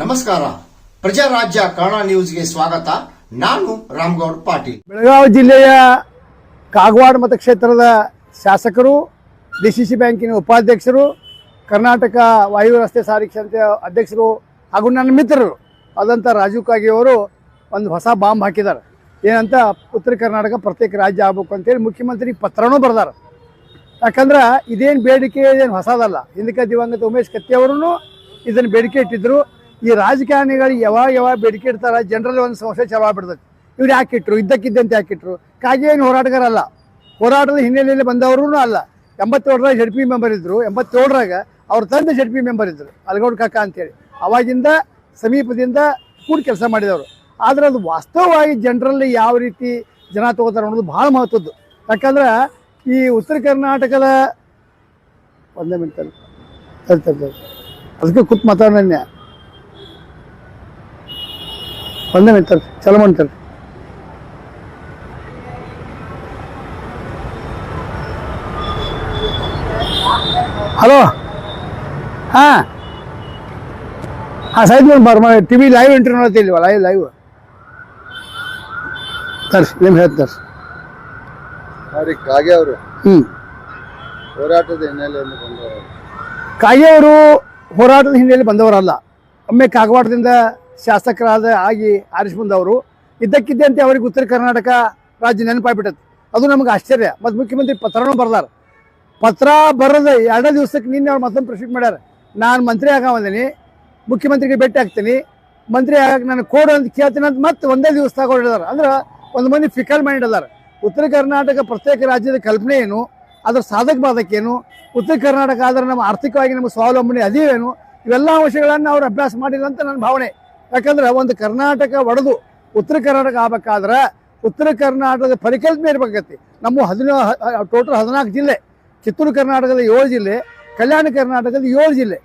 ನಮಸ್ಕಾರ. ಪ್ರಜಾರಾಜ್ಯ ಕನ್ನಡ ನ್ಯೂಸ್ಗೆ ಸ್ವಾಗತ. ನಾನು ಪಾಟೀಲ್. ಬೆಳಗಾವಿ ಜಿಲ್ಲೆಯ ಕಾಗವಾಡ ಮತಕ್ಷೇತ್ರದ ಶಾಸಕರು, ಡಿಸಿಸಿ ಬ್ಯಾಂಕಿನ ಉಪಾಧ್ಯಕ್ಷರು, ಕರ್ನಾಟಕ ವಾಯು ರಸ್ತೆ ಸಾರಿಗೆ ಸಂಸ್ಥೆಯ ಅಧ್ಯಕ್ಷರು ಹಾಗೂ ನನ್ನ ಮಿತ್ರರು ಆದಂಥ ರಾಜೀವ್ ಕಾಗೆ ಅವರು ಒಂದು ಹೊಸ ಬಾಂಬ್ ಹಾಕಿದ್ದಾರೆ. ಏನಂತ ಉತ್ತರ ಕರ್ನಾಟಕ ಪ್ರತ್ಯೇಕ ರಾಜ್ಯ ಆಗ್ಬೇಕು ಅಂತೇಳಿ ಮುಖ್ಯಮಂತ್ರಿ ಪತ್ರನೂ ಬರ್ದಾರ. ಯಾಕಂದ್ರೆ ಇದೇನು ಬೇಡಿಕೆ ಇದೇನು ಹೊಸದಲ್ಲ. ಹಿಂದಕ್ಕೆ ದಿವಂಗತ ಉಮೇಶ್ ಕತ್ತಿ ಅವರು ಇದನ್ನು ಬೇಡಿಕೆ ಇಟ್ಟಿದ್ರು. ಈ ರಾಜಕಾರಣಿಗಳು ಯಾವಾಗ ಯಾವಾಗ ಬೇಡಿಕೆ ಇಡ್ತಾರೆ, ಜನರಲ್ಲಿ ಒಂದು ಸಮಸ್ಯೆ ಚಲೋ ಆಗ್ಬಿಡ್ತೈತಿ ಇವ್ರು ಯಾಕೆ ಇಟ್ರು? ಇದ್ದಕ್ಕಿದ್ದಂತೆ ಯಾಕೆ ಕಾಗೇನು ಕಾಗೆ ಏನು ಹೋರಾಟಗಾರ ಅಲ್ಲ ಹೋರಾಟದ ಹಿನ್ನೆಲೆಯಲ್ಲಿ ಬಂದವರು ಅಲ್ಲ. ಎಂಬತ್ತೇಳರಾಗ ಜಡ್ ಪಿ ಮೆಂಬರ್ ಇದ್ದರು ಎಂಬತ್ತೇಳರಾಗ ಅವ್ರ ತಂದೆ ಜಡ್ ಪಿ ಮೆಂಬರ್ ಇದ್ದರು ಅಲ್ಗೌಡ್ ಕಾಕ ಅಂತೇಳಿ. ಅವಾಗಿಂದ ಸಮೀಪದಿಂದ ಕೂಡ ಕೆಲಸ ಮಾಡಿದವರು. ಆದ್ರೆ ಅದು ವಾಸ್ತವವಾಗಿ ಜನರಲ್ಲಿ ಯಾವ ರೀತಿ ಜನ ತಗೋತಾರೆ ಅನ್ನೋದು ಭಾಳ ಮಹತ್ವದ್ದು. ಯಾಕಂದ್ರೆ ಈ ಉತ್ತರ ಕರ್ನಾಟಕದ ಒಂದೇ ಮಿನಿಟ್ ತಡಿ ತಡಿ ತಡಿ ತಡಿ. ಅದಕ್ಕೆ ಕೂತ್ ಮಾತಾಡೋಣ ಒಂದೇ ಮಿನಿಟ್ ತಡಿ ಚಲೋ ಮಾಡ್ತಾರೆ. ಹಲೋ? ಹಾಂ? ಹಾಂ ಸೈಡ್ ಬರ್ಮ ಟಿ ವಿ ಲೈವ್ ಇಂಟರ್ವ್ಯೂ ನೋಡ್ತಿಲ್ವ ಲೈವ್ ಲೈವ್ ತರ್ಸಿ ನಿಮ್ಮ ಹೇಳ್ತಾರೆ ಅವ್ರಿಗೆ ಕಾಗೆ ಅವರು ಹ್ಞೂ ಹೋರಾಟದ ಹಿನ್ನೆಲೆಯಲ್ಲಿ ಬಂದವರು. ಕಾಗೆಯವರು ಹೋರಾಟದ ಹಿನ್ನೆಲೆಯಲ್ಲಿ ಬಂದವರಲ್ಲ. ಒಮ್ಮೆ ಕಾಗವಾಡದಿಂದ ಶಾಸಕರಾದ ಆಗಿ ಆರಿಸಿ ಬಂದವರು. ಇದ್ದಕ್ಕಿದ್ದಂತೆ ಅವರಿಗೆ ಉತ್ತರ ಕರ್ನಾಟಕ ರಾಜ್ಯ ನೆನಪಾಗ್ಬಿಟ್ಟದ್ ಅದು ನಮ್ಗೆ ಆಶ್ಚರ್ಯ. ಮತ್ತು ಮುಖ್ಯಮಂತ್ರಿ ಪತ್ರನೂ ಬರ್ದಾರ ಪತ್ರ ಬರದ ಎರಡು ದಿವಸಕ್ಕೆ ನಿನ್ನೆ ಅವ್ರು ಮತ್ತೊಂದು ಪ್ರಶ್ನೆ ಮಾಡ್ಯಾರ. ನಾನು ಮಂತ್ರಿ ಆಗ ಬಂದೀನಿ. ಮುಖ್ಯಮಂತ್ರಿಗೆ ಭೇಟಿ ಆಗ್ತೀನಿ. ಮಂತ್ರಿ ಆಗಕ್ಕೆ ನಾನು ಕೋಡು ಅಂತ ಕೇಳ್ತೀನಿ ಅಂತ ಮತ್ತೆ ಒಂದೇ ದಿವಸದಾಗ ತಗೊಂಡಿದ್ದಾರೆ ಅಂದ್ರೆ ಒಂದು ಮಂದಿ ಫಿಕಲ್ ಮೈಂಡ್ ಅದಾರ. ಉತ್ತರ ಕರ್ನಾಟಕ ಪ್ರತ್ಯೇಕ ರಾಜ್ಯದ ಕಲ್ಪನೆ ಏನು? ಅದರ ಸಾಧಕ ಬಾಧಕೇನು ಉತ್ತರ ಕರ್ನಾಟಕ ಆದರೆ ನಮ್ಮ ಆರ್ಥಿಕವಾಗಿ ನಮ್ಮ ಸ್ವಾವಲಂಬನೆ ಅದೇನು ಇವೆಲ್ಲ ಅಂಶಗಳನ್ನು ಅವ್ರು ಅಭ್ಯಾಸ ಮಾಡಿಲ್ಲ ಅಂತ ನನ್ನ ಭಾವನೆ. ಯಾಕಂದ್ರೆ ಒಂದು ಕರ್ನಾಟಕ ಒಡೆದು ಉತ್ತರ ಕರ್ನಾಟಕ ಆಗ್ಬೇಕಾದ್ರೆ ಉತ್ತರ ಕರ್ನಾಟಕದ ಪರಿಕಲ್ಪನೆ ಇರ್ಬೇಕೈತಿ ನಮ್ಮ ಹದಿನಾ ಟೋಟಲ್ ಹದಿನಾಲ್ಕು ಜಿಲ್ಲೆ ಕಿತ್ತೂರು ಕರ್ನಾಟಕದ ಏಳು ಜಿಲ್ಲೆ, ಕಲ್ಯಾಣ ಕರ್ನಾಟಕದ ಏಳು ಜಿಲ್ಲೆ.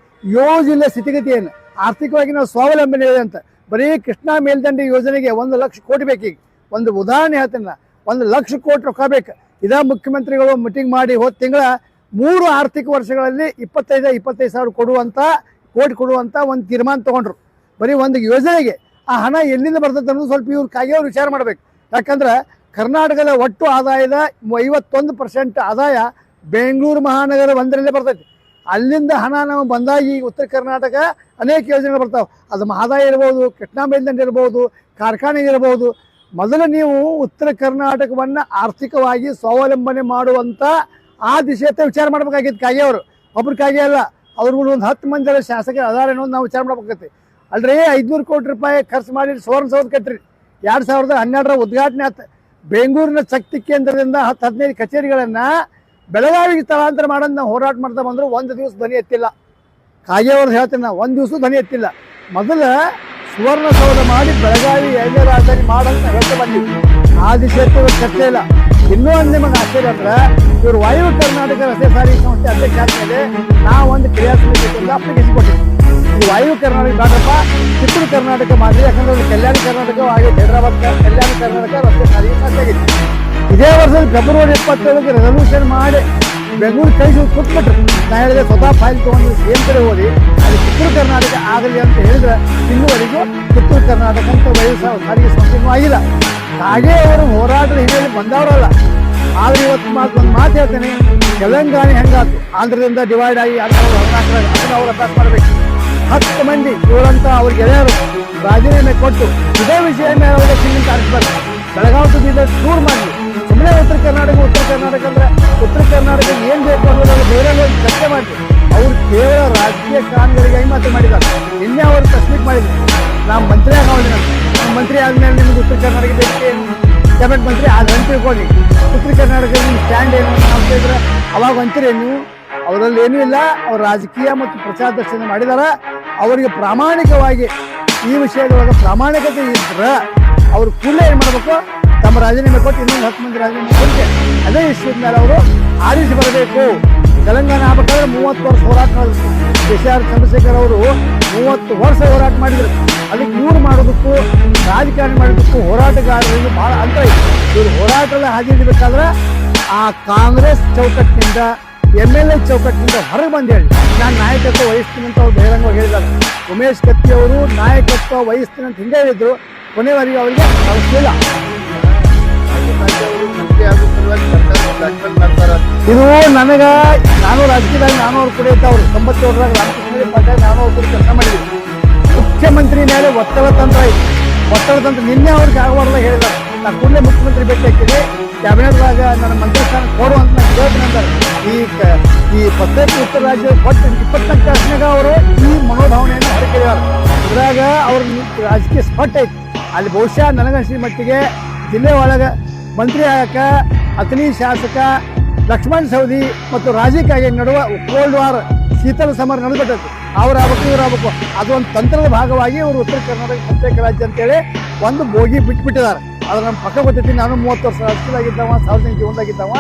ಏಳು ಜಿಲ್ಲೆ ಸ್ಥಿತಿಗತಿ ಏನು ಆರ್ಥಿಕವಾಗಿ ನಾವು ಸ್ವಾವಲಂಬನೆ ಇದೆ ಅಂತ. ಬರೀ ಕೃಷ್ಣಾ ಮೇಲ್ದಂಡೆ ಯೋಜನೆಗೆ ಒಂದು ಲಕ್ಷ ಕೋಟಿ ಬೇಕೀಗ. ಒಂದು ಉದಾಹರಣೆ ಹೇಳ್ತೀನಿ. ಒಂದು ಲಕ್ಷ ಕೋಟಿ ರೊಕ್ಕ ಬೇಕು. ಇದೇ ಮುಖ್ಯಮಂತ್ರಿಗಳು ಮೀಟಿಂಗ್ ಮಾಡಿ ಹೋದ ತಿಂಗಳ ಮೂರು ಆರ್ಥಿಕ ವರ್ಷಗಳಲ್ಲಿ ಇಪ್ಪತ್ತೈದು ಇಪ್ಪತ್ತೈದು ಸಾವಿರ ಕೊಡುವಂಥ ಕೋಟಿ ಕೊಡುವಂಥ ಒಂದು ತೀರ್ಮಾನ ತಗೊಂಡ್ರು. ಬರೀ ಒಂದು ಯೋಜನೆಗೆ ಆ ಹಣ ಎಲ್ಲಿಂದ ಬರ್ತದೆ ಅನ್ನೋದು ಸ್ವಲ್ಪ ಇವ್ರು ಕಾಗೆಯವ್ರು ವಿಚಾರ ಮಾಡಬೇಕು. ಯಾಕಂದ್ರೆ ಕರ್ನಾಟಕದ ಒಟ್ಟು ಆದಾಯದ ಐವತ್ತೊಂದು ಪರ್ಸೆಂಟ್ ಆದಾಯ ಬೆಂಗಳೂರು ಮಹಾನಗರ ಒಂದರಲ್ಲೇ ಬರ್ತೈತಿ. ಅಲ್ಲಿಂದ ಹಣ ನಾವು ಬಂದಾಗಿ ಉತ್ತರ ಕರ್ನಾಟಕ ಅನೇಕ ಯೋಜನೆಗಳು ಬರ್ತಾವೆ. ಅದು ಆದಾಯ ಇರ್ಬೋದು ಕೃಷ್ಣಾ ಮೇಲ್ದಂಡೆ ಇರ್ಬೋದು ಕಾರ್ಖಾನೆ ಇರ್ಬೋದು ಮೊದಲು ನೀವು ಉತ್ತರ ಕರ್ನಾಟಕವನ್ನು ಆರ್ಥಿಕವಾಗಿ ಸ್ವಾವಲಂಬನೆ ಮಾಡುವಂಥ ಆ ದಿಶೆಯತ್ತ ವಿಚಾರ ಮಾಡ್ಬೇಕಾಗಿತ್ತು ಕಾಗೆಯವರು ಒಬ್ರು ಕಾಗೆ ಅಲ್ಲ, ಅವ್ರುಗಳು ಒಂದು ಹತ್ತು ಮಂದಿ ಶಾಸಕರು ಅದಾರ ಅನ್ನೋದು ನಾವು ವಿಚಾರ ಮಾಡ್ಬೇಕಾಗತ್ತೆ. ಅಲ್ರಿ, ಐದುನೂರು ಕೋಟಿ ರೂಪಾಯಿ ಖರ್ಚು ಮಾಡಿ ಸುವರ್ಣಸೌಧ ಕಟ್ಟ್ರಿ. ಎರಡು ಸಾವಿರದ ಹನ್ನೆರಡರ ಉದ್ಘಾಟನೆ ಆತ. ಬೆಂಗಳೂರಿನ ಶಕ್ತಿ ಕೇಂದ್ರದಿಂದ ಹತ್ತು ಹದಿನೈದು ಕಚೇರಿಗಳನ್ನು ಬೆಳಗಾವಿಗೆ ಸ್ಥಳಾಂತರ ಮಾಡೋದು ನಾವು ಹೋರಾಟ ಮಾಡ್ತಾ ಬಂದ್ರು, ಒಂದು ದಿವಸ ಧ್ವನಿ ಎತ್ತಿಲ್ಲ. ಕಾಗೆಯವ್ರು ಹೇಳ್ತೀನಿ ನಾವು ಒಂದು ದಿವಸ ಧ್ವನಿ ಎತ್ತಿಲ್ಲ. ಮೊದಲ ಸುವರ್ಣಸೌಧ ಮಾಡಿ ಬೆಳಗಾವಿ ಎರಡನೇ ರಾಜಧಾನಿ ಮಾಡಂತ ಹೇಳ್ತಾ ಬಂದಿವಿ ಆ ದಿಶೆ ಚರ್ಚೆ ಇಲ್ಲ. ಇನ್ನೂ ಒಂದು ನಿಮಗೆ ಆಶ್ಚರ್ಯ ಅಂದ್ರೆ ಇವರು ವಾಯು ಕರ್ನಾಟಕ ರಸ್ತೆ ಸಾರಿಗೆ ಸಂಸ್ಥೆ ಅಧ್ಯಕ್ಷ ಆದ್ಮೇಲೆ ನಾವು ಒಂದು ಕ್ರಿಯಾ ಸಮಿತಿ ಅಪ್ಲಿಕೇಶನ್ ಕೊಟ್ಟಿದ್ವಿ. ಈ ವಾಯು ಕರ್ನಾಟಕ ಬಾಡಪ್ಪ ಚಿತ್ರ ಕರ್ನಾಟಕ ಮಾದರಿ ಯಾಕಂದ್ರೆ ಕಲ್ಯಾಣ ಕರ್ನಾಟಕ ಹಾಗೆ ಹೈದರಾಬಾದ್ ಕಲ್ಯಾಣ ಕರ್ನಾಟಕ ರಸ್ತೆ ಸಾರಿಗೆ ಸಂಸ್ಥೆ ಇದೇ ವರ್ಷದ ಫೆಬ್ರವರಿ ಇಪ್ಪತ್ತೇಳಕ್ಕೆ ರೆಸಲ್ಯೂಷನ್ ಮಾಡಿ ಬೆಂಗಳೂರು ಕಳಿಸಿ ಕೊಟ್ಬಿಟ್ರು. ನಾ ಹೇಳಿದೆ, ಸ್ವತಃ ಫೈಲ್ ತೊಗೊಂಡು ಕೇಂದ್ರ ಕಡೆ ಹೋಗಿ ಅಲ್ಲಿ ಉತ್ತರ ಕರ್ನಾಟಕ ಆಗಲಿ ಅಂತ ಹೇಳಿದ್ರೆ ಇನ್ನುವರೆಗೂ ಉತ್ತರ ಕರ್ನಾಟಕ ಅಂತ ವಯಸ್ಸು ಸಾರಿಗೆ ಸಂಪೂರ್ಣ ಆಗಿಲ್ಲ. ಹಾಗೆ ಅವರು ಹೋರಾಟದ ಹಿನ್ನೆಲೆ ಬಂದವರಲ್ಲ. ಆದ್ರೆ ಇವತ್ತು ಮಾತು ಒಂದು ಮಾತು ಹೇಳ್ತೇನೆ, ತೆಲಂಗಾಣ ಹೆಂಗಾತು? ಆಂಧ್ರದಿಂದ ಡಿವೈಡ್ ಆಗಿ ಹದಿನಾಲ್ಕರಾಗ ಅದನ್ನ ಅವ್ರು ಅಭ್ಯಾಸ ಮಾಡಬೇಕು? ಹತ್ತು ಮಂದಿ ಇವರಂತ ಅವ್ರಿಗೆ ಗೆಳೆಯರು ರಾಜೀನಾಮೆ ಕೊಟ್ಟು ಇದೇ ವಿಷಯ ಮೇಲೆ ಅವರಿಗೆ ಸಿಲ್ಲಿಂಗ್ ಆರಿಸ್ಬಾರ್ದು ಬೆಳಗಾವಿ ಟೂರ್ ಮಾಡಿ. ಸುಮ್ಮನೆ ಉತ್ತರ ಕರ್ನಾಟಕ ಉತ್ತರ ಕರ್ನಾಟಕ ಅಂದ್ರೆ ಉತ್ತರ ಕರ್ನಾಟಕ ಏನ್ ಬೇಕು ಅನ್ನೋದನ್ನು ಬೇರೆ ಚರ್ಚೆ ಮಾಡಿ ಅವ್ರು ಕೇವಲ ರಾಜಕೀಯ ಕಾರಣಗಳಿಗಾಗಿ ಮಾತ್ರ ಮಾಡಿದ್ದಾರೆ. ನಿನ್ನೆ ಅವರು ತಸ್ಲೀಕ್ ಮಾಡಿದ್ರು. ನಾವು ಮಂತ್ರಿ ಆಗೋದಿಲ್ಲ. ನಾವು ಮಂತ್ರಿ ಆದ್ಮೇಲೆ ನಿಮ್ಗೆ ಉತ್ತರ ಕರ್ನಾಟಕ ಬೇಡಿಕೆ ಏನು? ಕ್ಯಾಬಿನೆಟ್ ಮಂತ್ರಿ ಅದು ಅಂತ ಕೊಡಿ ಉತ್ತರ ಕರ್ನಾಟಕದ ಸ್ಟ್ಯಾಂಡ್ ಏನು ನಾವು ಕೇಳಿದ್ರೆ ಅವಾಗ ಅಂತೀರಿ ನೀವು. ಅವರಲ್ಲಿ ಏನೂ ಇಲ್ಲ. ಅವ್ರು ರಾಜಕೀಯ ಮತ್ತು ಪ್ರಚಾರ ದರ್ಶನ ಮಾಡಿದಾರ. ಅವರಿಗೆ ಪ್ರಾಮಾಣಿಕವಾಗಿ ಈ ವಿಷಯದೊಳಗೆ ಪ್ರಾಮಾಣಿಕತೆ ಇದ್ರೆ ಅವ್ರ ಕೂಡಲೇ ಏನು ಮಾಡಬೇಕು? ತಮ್ಮ ರಾಜೀನಾಮೆ ಕೊಟ್ಟು ಇನ್ನೊಂದು ಹತ್ತು ಮಂದಿ ರಾಜೀನಾಮೆ ಕೊಟ್ಟು ಅದೇ ಇಶ್ಯೂದ ಮೇಲೆ ಅವರು ಆರಿಸಿ ಬರಬೇಕು. ತೆಲಂಗಾಣ ಆಗ್ಬೇಕಾದ್ರೆ ಮೂವತ್ತು ವರ್ಷ ಹೋರಾಟ ಮಾಡಿದ್ರು. ಕೆ ಸಿ ಆರ್ ಚಂದ್ರಶೇಖರ್ ಅವರು ಮೂವತ್ತು ವರ್ಷ ಹೋರಾಟ ಮಾಡಿದ್ರು. ಅದಕ್ಕೆ ಇವ್ರು ಮಾಡೋದಕ್ಕೂ, ರಾಜಕಾರಣಿ ಮಾಡೋದಕ್ಕೂ ಹೋರಾಟಗಾರರಿಗೆ ಭಾಳ ಅಂತರ ಇದೆ. ಇವರು ಹೋರಾಟದಲ್ಲಿ ಹಾಜರಿಬೇಕಾದ್ರೆ ಆ ಕಾಂಗ್ರೆಸ್ ಚೌಕಟ್ಟಿನಿಂದ, ಎಂ ಎಲ್ ಎ ಚೌಕಟ್ಟಿನಿಂದ ಹೊರಗೆ ಬಂದು ಹೇಳಿ. ನಾನು ನಾಯಕತ್ವ ವಹಿಸ್ತೀನಿ ಅಂತ ಅವ್ರು ಬಹಿರಂಗವಾಗಿ ಹೇಳಿದ್ದಾರೆ. ಉಮೇಶ್ ಕತ್ತಿ ಅವರು ನಾಯಕತ್ವ ವಹಿಸ್ತೀನಿ ಅಂತ ಹಿಂಗೆ ಹೇಳಿದ್ರು. ಕೊನೆವರೆಗೆ ಅವರಿಗೆ ಅವಶ್ಯವಿಲ್ಲ ಇದು ನನಗ ನಾನು ರಾಜಕೀಯದಾಗ ನಾನು ಅವ್ರ ಕೂಡ ಇದ್ದವ್ರು ತೊಂಬತ್ತೇಳರಾಗ ರಾಮಕೃಷ್ಣ ಪಟ್ಟಾಗ ನಾನು ಅವ್ರ ಕೂಡ ಕೆಲಸ ಮಾಡಿದ್ವಿ ಮುಖ್ಯಮಂತ್ರಿ ಮೇಲೆ ಒತ್ತಡ ತಂತ್ರ ಇತ್ತು ಒತ್ತಡ ತಂತ್ರ ನಿನ್ನೆ ಅವ್ರಿಗೆ ಆಗಬಾರ್ದ ಹೇಳಿದ ನಾ ಕೂಡಲೇ ಮುಖ್ಯಮಂತ್ರಿ ಭೇಟಿ ಹಾಕಿದೆ ಕ್ಯಾಬಿನೆಟ್ದಾಗ ನನ್ನ ಮಂತ್ರಿ ಸ್ಥಾನ ಕೊಡು ಅಂತ ನಾನು ಕೇಳ್ತೀನಿ ಈ ಈ ಪ್ರತ್ಯೇಕ ಉತ್ತರ ರಾಜ್ಯ ಕೊಟ್ಟು ಇಪ್ಪತ್ನಾಲ್ಕು ತಾಸಿನಾಗ ಅವರು ಈ ಮನೋಭಾವನೆಯನ್ನು ಹೊರಕಿದ್ದಾರೆ ಇದ್ರಾಗ ಅವ್ರ ರಾಜಕೀಯ ಸ್ಪಟ್ ಐತಿ. ಅಲ್ಲಿ ಬಹುಶಃ ನನಗನ್ಸಿದ ಮಟ್ಟಿಗೆ ಜಿಲ್ಲೆ ಒಳಗೆ ಮಂತ್ರಿ ಆಗಕ್ಕೆ ಅತನಿ ಶಾಸಕ, ಲಕ್ಷ್ಮಣ್ ಸೌದಿ ಮತ್ತು ರಾಜೀಕಾಗೆ ನಡುವ ಕೋಲ್ಡ್ ವಾರ್ ಶೀತಲ ಸಮರ ನಡೆದಬೇಕು ಅವ್ರು ಆಗ್ಬೇಕು ಇವ್ರು ಆಗ್ಬೇಕು ಅದು ಒಂದು ತಂತ್ರದ ಭಾಗವಾಗಿ ಅವರು ಉತ್ತರ ಕರ್ನಾಟಕ ಪ್ರತ್ಯೇಕ ರಾಜ್ಯ ಅಂತೇಳಿ ಒಂದು ಬೋಗಿ ಬಿಟ್ಬಿಟ್ಟಿದ್ದಾರೆ. ಅದು ನಮ್ಮ ಪಕ್ಕ ಗೊತ್ತೈತಿ ನಾನು ಮೂವತ್ತು ವರ್ಷ ರಾಜಕೀಯದಾಗಿದ್ದವ ಸಾರ್ವಜನಿಕ ಜೀವನದಾಗಿದ್ದಾವ.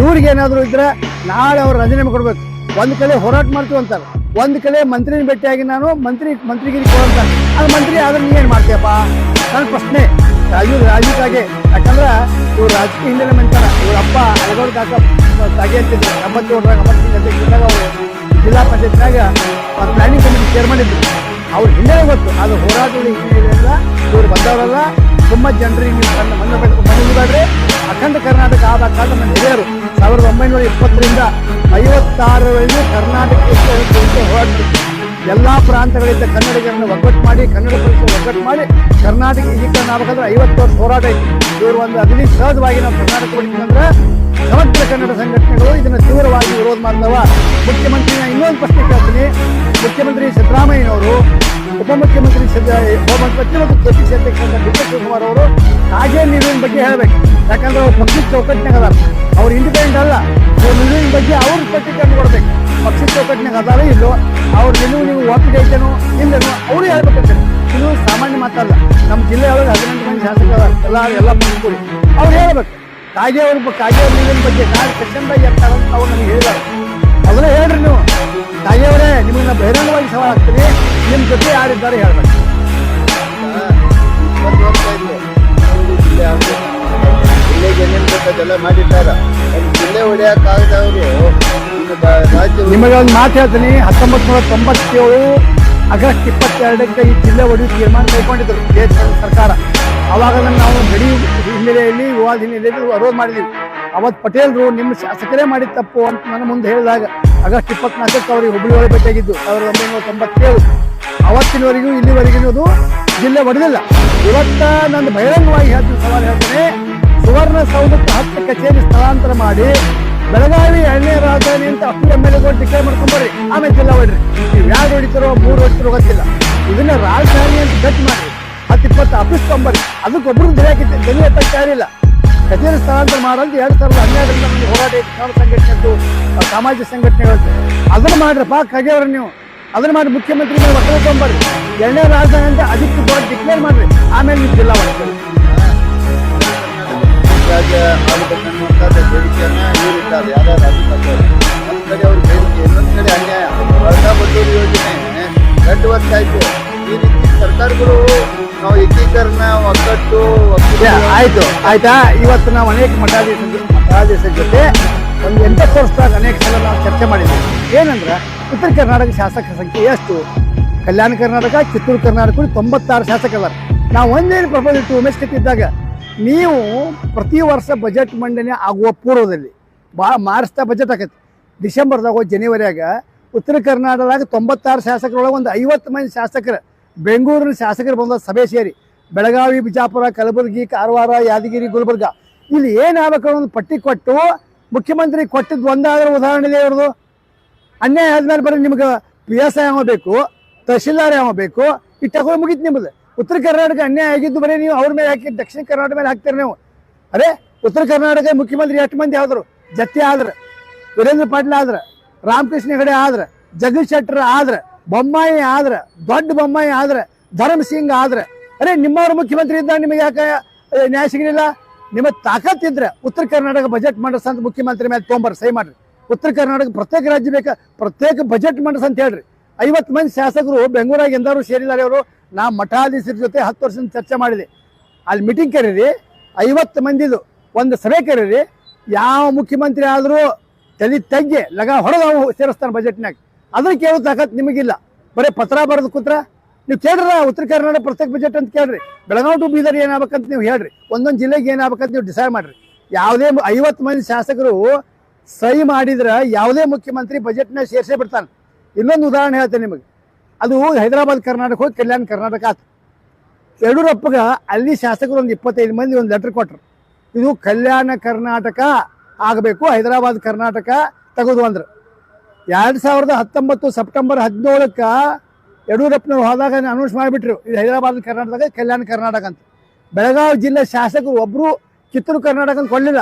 ಇವ್ರಿಗೆ ಏನಾದರೂ ಇದ್ರೆ ನಾಳೆ ಅವ್ರು ರಾಜೀನಾಮೆ ಕೊಡ್ಬೇಕು. ಒಂದು ಕಡೆ ಹೋರಾಟ ಮಾಡ್ತೀವಿ ಅಂತಾರೆ. ಒಂದು ಕಡೆ ಮಂತ್ರಿನ ಭೇಟಿಯಾಗಿ ನಾನು ಮಂತ್ರಿ, ಮಂತ್ರಿಗಿರಿ ಕೊಡಂತಾರೆ ಅದು ಮಂತ್ರಿ ಆದ್ರೆ ನೀ ಏನು ಮಾಡ್ತೀಯಪ್ಪ? ನನ್ನ ಪ್ರಶ್ನೆ. ರಾಜೀವ್ ರಾಜೀವ್ ಕಾಗೆ ಯಾಕಂದ್ರೆ ಇವ್ರು ರಾಜಕೀಯ ಹಿನ್ನೆಲೆ ಮಂತಾರ ಇವ್ರ ಅಪ್ಪ ಅಳಗೌಡ ಕಾಕ ಕಾಗೆ ಅಂತಿದ್ರು. ಎಂಬತ್ತೇಳರಾಗ ಸಿಂಗ್ ಅಂತ ಇದ್ದಾಗ ಅವರು ಜಿಲ್ಲಾ ಪಂಚಾಯತ್ನಾಗ ಪ್ಲಾನಿಂಗ್ ಕಮಿಟಿ ಚೇರ್ಮನ್ ಇದ್ರು ಅವ್ರ ಹಿಂದೆ ಗೊತ್ತು. ಅದು ಹೋರಾಟದ ಹಿನ್ನೆಲೆಯಿಂದ ಇವ್ರು ಬಂದವರಲ್ಲ. ತುಂಬ ಜನರಿಗೆ ನೀವು ಕಣ್ಣ ಮಣ್ಣು ಬೆಳೆದು ಬಂದಿದ್ದಾರೆ ಅಖಂಡ ಕರ್ನಾಟಕ ಆದ ಕಾಲ ನಮ್ಮ ಹಿರಿಯರು ಸಾವಿರದ ಒಂಬೈನೂರ ಇಪ್ಪತ್ತರಿಂದ ಐವತ್ತಾರರಲ್ಲಿ ಕರ್ನಾಟಕಕ್ಕೆ ಹೋರಾಟ ಎಲ್ಲಾ ಪ್ರಾಂತಗಳಿಂದ ಕನ್ನಡಿಗರನ್ನು ಒಗ್ಗಟ್ಟು ಮಾಡಿ ಕನ್ನಡ ಪರಿಸರ ಒಗ್ಗಟ್ಟು ಮಾಡಿ, ಕರ್ನಾಟಕ ಏಕೀಕರಣ ಆಗಬೇಕಂದ್ರೆ ಐವತ್ತು ವರ್ಷ ಹೋರಾಟ ಐತಿ ಇವರು ಒಂದು ಅಗ್ನಿ ಸಹಜವಾಗಿ ನಾವು ಕರ್ನಾಟಕ ಬಂದ್ರೆ ಸಮಗ್ರ ಕನ್ನಡ ಸಂಘಟನೆಗಳು ಇದನ್ನು ತೀವ್ರವಾಗಿ ವಿರೋಧ ಮಾಡಿದವ. ಮುಖ್ಯಮಂತ್ರಿ ಇನ್ನೊಂದು ಪ್ರಶ್ನೆ ಕೇಳ್ತೀನಿ. ಮುಖ್ಯಮಂತ್ರಿ ಸಿದ್ದರಾಮಯ್ಯನವರು, ಉಪಮುಖ್ಯಮಂತ್ರಿ ಉಪಮುಖ್ಯಮಂತ್ರಿ ಮತ್ತು ಕೆಪಿಸಿ ಅಧ್ಯಕ್ಷ ಡಿ ಕೆ ಶಿವಕುಮಾರ್ ಅವರು ಹಾಗೆ ನೀರಿನ ಬಗ್ಗೆ ಹೇಳಬೇಕು. ಯಾಕಂದ್ರೆ ಅವ್ರು ಪಕ್ಷದ ಚೌಕಟ್ಟಿನಾಗ ಅವರು ಇಂಡಿಪೆಂಡೆಂಟ್ ಅಲ್ಲ. ಅವ್ರ ನಿಲುವಿನ ಬಗ್ಗೆ ಅವರು ಸ್ಪಷ್ಟೀಕರಣ ಕೊಡ್ಬೇಕು. ಪಕ್ಷದ ಚೌಕಟ್ಟಿನಾಗ ಅದಾರ ಇಲ್ಲೋ, ಅವ್ರ ನಿಲುವು ನೀವು ಒಪ್ಪಿಗೆ ಐತೇನೋ, ಇಲ್ಲೇನೋ, ಅವರು ಹೇಳ್ಬೇಕಂತಾರೆ ಇದು ಸಾಮಾನ್ಯ ಮಾತಲ್ಲ. ನಮ್ಮ ಜಿಲ್ಲೆಯೊಳಗೆ ಹದಿನೆಂಟು ಮಂದಿ ಶಾಸಕರ ಎಲ್ಲ ಎಲ್ಲ ಕೂಡಿ ಅವ್ರು ಹೇಳ್ಬೇಕು. ಕಾಗೆ ಅವ್ರ ಕಾಗೆ ಅವ್ರ ನೀರಿನ ಬಗ್ಗೆ ನಾಳೆ ಸೆಕ್ಷನ್ದಾಗ ಇರ್ತಾರ ಅಂತ ಅವ್ರು ನನಗೆ ಹೇಳಿದಾರೆ ಅದನ್ನ ಹೇಳ್ರಿ ನೀವು. ಕಾಗೆ ಅವರೇ ನಿಮಗೆ ನಾವು ಬಹಿರಂಗವಾಗಿ ಸವಾಲ್ ಹಾಕ್ತೀವಿ ನಿಮ್ಮ ಜೊತೆ ಯಾರಿದ್ದಾರೆ ಹೇಳ್ಬೇಕು. ಜಿಲ್ಲೆಗೆ ನಿಮ್ಮ ಮಾಡಿದ್ದಾರೆ ಜಿಲ್ಲೆ ಹೊಡೆಯೋಕ್ಕಾಗದವರು ನಿಮಗೆ ಒಂದು ಮಾತು ಹೇಳ್ತೀನಿ. ಹತ್ತೊಂಬತ್ತು ನೂರ ತೊಂಬತ್ತೇಳು ಆಗಸ್ಟ್ ಇಪ್ಪತ್ತೆರಡಕ್ಕೆ ಈ ಜಿಲ್ಲೆ ಒಡೆಯುವ ತೀರ್ಮಾನ ಕೈಗೊಂಡಿದ್ದರು ದೇಶ ಸರ್ಕಾರ. ಅವಾಗ ನಾವು ಗಡಿ ಹಿನ್ನೆಲೆಯಲ್ಲಿ, ವಿವಾದ ಹಿನ್ನೆಲೆಯಲ್ಲಿ ವಿರೋಧ ಮಾಡಿದ್ವಿ. ಅವತ್ತು ಪಟೇಲ್ರು ನಿಮ್ಮ ಶಾಸಕರೇ ಮಾಡಿದ ತಪ್ಪು ಅಂತ ನನ್ನ ಮುಂದೆ ಹೇಳಿದಾಗ ಆಗಸ್ಟ್ ಇಪ್ಪತ್ನಾಲ್ಕಕ್ಕೆ ಅವರಿಗೆ ಹುಬ್ಬಳ್ಳಿ ಒಳಗೆ ಭೇಟಿಯಾಗಿದ್ದು ಸಾವಿರದ ಒಂಬೈನೂರ ತೊಂಬತ್ತೇಳು. ಅವತ್ತಿನವರೆಗೂ ಇಲ್ಲಿವರೆಗೂ ಅದು ಜಿಲ್ಲೆ ಒಡೆದಿಲ್ಲ. ಇವತ್ತ ನಾನು ಬಹಿರಂಗವಾಗಿ ಹೇಳ್ತೀನಿ, ಸವಾಲು ಹೇಳ್ತೇನೆ. ಸುವರ್ಣ ಸೌಧಕ್ಕೆ ಹತ್ತು ಕಚೇರಿ ಸ್ಥಳಾಂತರ ಮಾಡಿ ಬೆಳಗಾವಿ ಎಣ್ಣೆ ರಾಜಧಾನಿ ಅಂತ ಹತ್ತು ಎಂ ಎಲ್ ಎಗಳು ಡಿಕ್ಲೇರ್ ಮಾಡ್ಕೊಂಬರ್ರಿ ಆಮೇಲೆ ಜಿಲ್ಲಾ ಹೊಡ್ರಿ ನೀವು ಯಾರು ಹೊಡಿತಾರೋ ಮೂರು ಹೊಡಿತಾರೋ ಗೊತ್ತಿಲ್ಲ. ಇದನ್ನ ರಾಜಧಾನಿ ಅಂತ ಗಟ್ಟಿ ಮಾಡಿ ಹತ್ತು ಇಪ್ಪತ್ತು ಆಫೀಸ್ ತೊಂಬರ್ರಿ ಅದಕ್ಕೆ ಒಬ್ರು ಧರಿಯಾಕಿತ್ತು ಜಲ್ಲಿ ಎತ್ತಕ್ಕೆ ಯಾರಿಲ್ಲ ಕಚೇರಿ ಸ್ಥಳಾಂತರ ಮಾಡಂತ ಎರಡು ಸಾವಿರದ ಹನ್ನೆರಡರಿಂದ ನಮಗೆ ಹೋರಾಟ ಕನ್ನಡ ಸಂಘಟನೆದ್ದು ಸಾಮಾಜಿಕ ಸಂಘಟನೆಗಳು ಅದನ್ನ ಮಾಡ್ರಪ್ಪ ಕಗೆಯವ್ರ ನೀವು. ಅದನ್ನ ಮಾಡಿ ಮುಖ್ಯಮಂತ್ರಿ ಮೇಲೆ ಒತ್ತಡ ತೊಗೊಂಬರ್ರಿ ಎರಡನೇ ರಾಜಧಾನಿ ಅಂತ ಅದಕ್ಕೆ ಡಿಕ್ಲೇರ್ ಮಾಡ್ರಿ. ಆಮೇಲೆ ನೀವು ಜಿಲ್ಲಾ ಹೊಡ್ತೀರಿ ರಾಜ್ಯ ಆಗಬೇಕನ್ನುವಂಥದ್ದು ಬೇಡಿಕೆಯನ್ನ ನೀಡಿದ್ದಾರೆ ಅಧಿಕಾರಿಗಳು ಒಂದು ಕಡೆ ಅವ್ರ ಬೇಡಿಕೆ ಇನ್ನೊಂದು ಕಡೆ ಅನ್ಯಾಯ. ಬದ್ದೂರು ಯೋಜನೆ ಎರಡು ವರ್ಷ ಆಯ್ತು ಈ ರೀತಿ ಸರ್ಕಾರಗಳು ನಾವು ಏಕೀಕರಣ ಒಗ್ಗಟ್ಟು ಆಯಿತು ಆಯ್ತು? ಇವತ್ತು ನಾವು ಅನೇಕ ಮಠಾಧೀಶ ಮಠಾಧೀಶರ ಜೊತೆ ಒಂದು ಎಂಟತ್ತು ವರ್ಷದಾಗ ಅನೇಕ ಸಲ ನಾವು ಚರ್ಚೆ ಮಾಡಿದ್ವಿ. ಏನಂದ್ರೆ ಉತ್ತರ ಕರ್ನಾಟಕ ಶಾಸಕರ ಸಂಖ್ಯೆ ಎಷ್ಟು? ಕಲ್ಯಾಣ ಕರ್ನಾಟಕ ಕಿತ್ತೂರು ಕರ್ನಾಟಕ ತೊಂಬತ್ತಾರು ಶಾಸಕರ ನಾವು ಒಂದೇನು ಪ್ರಪೋಸ್ ಇಟ್ಟು ಉಮೇಶ್ ಕಟ್ಟಿದ್ದಾಗ ನೀವು ಪ್ರತಿ ವರ್ಷ ಬಜೆಟ್ ಮಂಡನೆ ಆಗುವ ಪೂರ್ವದಲ್ಲಿ ಭಾಳ ಮಾರ್ಚ್ದ ಬಜೆಟ್ ಆಕೈತಿ. ಡಿಸೆಂಬರ್ದಾಗ ಜನವರಿಯಾಗ ಉತ್ತರ ಕರ್ನಾಟಕದಾಗ ತೊಂಬತ್ತಾರು ಶಾಸಕರೊಳಗೆ ಒಂದು ಐವತ್ತು ಮಂದಿ ಶಾಸಕರು, ಬೆಂಗಳೂರಿನ ಶಾಸಕರು ಬಂದ ಸಭೆ ಸೇರಿ. ಬೆಳಗಾವಿ, ಬಿಜಾಪುರ, ಕಲಬುರಗಿ, ಕಾರವಾರ, ಯಾದಗಿರಿ, ಗುಲ್ಬರ್ಗ. ಇಲ್ಲಿ ಏನಾಗಬೇಕು ಒಂದು ಪಟ್ಟಿ ಕೊಟ್ಟು ಮುಖ್ಯಮಂತ್ರಿ ಕೊಟ್ಟಿದ್ದು ಒಂದಾದ್ರೂ ಉದಾಹರಣೆ ಇವ್ರದ್ದು ಅನ್ಯಾಯ ಆದ್ಮೇಲೆ ಬರೀ ನಿಮ್ಗೆ ಪಿ ಎಸ್ ಐ ಬೇಕು ತಹಶೀಲ್ದಾರ್ ಯಾವ ಬೇಕು ಇಟ್ಟಾಗ ಮುಗೀತು ನಿಮ್ಮದು ಉತ್ತರ ಕರ್ನಾಟಕ ಅನ್ಯಾಯ ಆಗಿದ್ದು ಬರೀ ನೀವು ಅವ್ರ ಮೇಲೆ ಹಾಕಿ, ದಕ್ಷಿಣ ಕರ್ನಾಟಕ ಮೇಲೆ ಹಾಕ್ತೀರಿ ನೀವು. ಅದೇ ಉತ್ತರ ಕರ್ನಾಟಕ ಮುಖ್ಯಮಂತ್ರಿ ಎಷ್ಟು ಮಂದಿ ಆದ್ರು ಜತೆ ಆದ್ರ, ವೀರೇಂದ್ರ ಪಾಟೀಲ್ ಆದ್ರ, ರಾಮಕೃಷ್ಣ ಹೆಗಡೆ ಆದ್ರ, ಜಗದೀಶ್ ಶೆಟ್ಟರ್ ಆದ್ರ, ಬೊಮ್ಮಾಯಿ ಆದ್ರ, ದೊಡ್ಡ ಬೊಮ್ಮಾಯಿ ಆದ್ರ, ಧರ್ಮ ಸಿಂಗ್ ಆದ್ರ. ಅರೆ ನಿಮ್ಮವ್ರ ಮುಖ್ಯಮಂತ್ರಿ ಇದ್ದ ನಿಮಗೆ ಯಾಕೆ ನ್ಯಾಯ ಸಿಗಲಿಲ್ಲ? ನಿಮ್ಮ ತಾಕತ್ತಿದ್ರೆ ಉತ್ತರ ಕರ್ನಾಟಕ ಬಜೆಟ್ ಮಂಡಸ ಅಂತ ಮುಖ್ಯಮಂತ್ರಿ ಮೇಲೆ ತೊಗೊಂಬರ್ರಿ, ಸಹಿ ಮಾಡ್ರಿ. ಉತ್ತರ ಕರ್ನಾಟಕ ಪ್ರತ್ಯೇಕ ರಾಜ್ಯ ಬೇಕಾ, ಪ್ರತ್ಯೇಕ ಬಜೆಟ್ ಮಂಡಸ ಅಂತ ಹೇಳ್ರಿ. ಐವತ್ತು ಮಂದಿ ಶಾಸಕರು ಬೆಂಗಳೂರಾಗ ಎಂದಾರು ಸೇರಿದ್ದಾರೆ ಅವರು. ನಾ ಮಠಾಧೀಶರ ಜೊತೆ ಹತ್ತು ವರ್ಷದಿಂದ ಚರ್ಚೆ ಮಾಡಿದೆ. ಅಲ್ಲಿ ಮೀಟಿಂಗ್ ಕರೀರಿ, ಐವತ್ತು ಮಂದಿದು ಒಂದು ಸಭೆ ಕರೀರಿ. ಯಾವ ಮುಖ್ಯಮಂತ್ರಿ ಆದರೂ ತಲೆ ತಗ್ಗಿ ಲಗ ಹೊಡೆದು ಸೇರಿಸ್ತಾನೆ ಬಜೆಟ್ನಾಗ ಅದನ್ನ ಕೇಳೋ ತಾಕತ್ ನಿಮಗಿಲ್ಲ. ಬರೀ ಪತ್ರ ಬರೆದು ಕೂತ್ರ. ನೀವು ಕೇಳ್ರ ಉತ್ತರ ಕರ್ನಾಟಕ ಪ್ರತ್ಯೇಕ ಬಜೆಟ್ ಅಂತ ಕೇಳ್ರಿ. ಬೆಳಗಾವಿ ಟು ಬೀದರ್ ಏನಾಗಬೇಕಂತ ನೀವು ಹೇಳ್ರಿ. ಒಂದೊಂದು ಜಿಲ್ಲೆಗೆ ಏನಾಗಬೇಕಂತ ನೀವು ಡಿಸೈಡ್ ಮಾಡ್ರಿ. ಯಾವುದೇ ಐವತ್ತು ಮಂದಿ ಶಾಸಕರು ಸಹಿ ಮಾಡಿದ್ರೆ ಯಾವುದೇ ಮುಖ್ಯಮಂತ್ರಿ ಬಜೆಟ್ನ ಸೇರಿಸೇ ಬಿಡ್ತಾನೆ. ಇನ್ನೊಂದು ಉದಾಹರಣೆ ಹೇಳ್ತೇನೆ ನಿಮಗೆ. ಅದು ಹೈದರಾಬಾದ್ ಕರ್ನಾಟಕ ಹೋಗಿ ಕಲ್ಯಾಣ ಕರ್ನಾಟಕ ಆತು. ಯಡಿಯೂರಪ್ಪಗ ಅಲ್ಲಿ ಶಾಸಕರು ಒಂದು ಇಪ್ಪತ್ತೈದು ಮಂದಿ ಒಂದು ಲೆಟರ್ ಕೊಟ್ಟರು ಇದು ಕಲ್ಯಾಣ ಕರ್ನಾಟಕ ಆಗಬೇಕು, ಹೈದರಾಬಾದ್ ಕರ್ನಾಟಕ ತೆಗೆದು ಅಂದ್ರೆ. ಎರಡು ಸಾವಿರದ ಹತ್ತೊಂಬತ್ತು ಸೆಪ್ಟೆಂಬರ್ ಹದಿನೇಳಕ್ಕೆ ಯಡಿಯೂರಪ್ಪನವ್ರು ಹೋದಾಗ ಅನೌನ್ಸ್ ಮಾಡಿಬಿಟ್ರು. ಇದು ಹೈದರಾಬಾದ್ ಕರ್ನಾಟಕ, ಕಲ್ಯಾಣ ಕರ್ನಾಟಕ ಅಂತ. ಬೆಳಗಾವಿ ಜಿಲ್ಲೆ ಶಾಸಕರು ಒಬ್ಬರು ಕಿತ್ತೂರು ಕರ್ನಾಟಕ ಅಂತ ಕೊಡಲಿಲ್ಲ.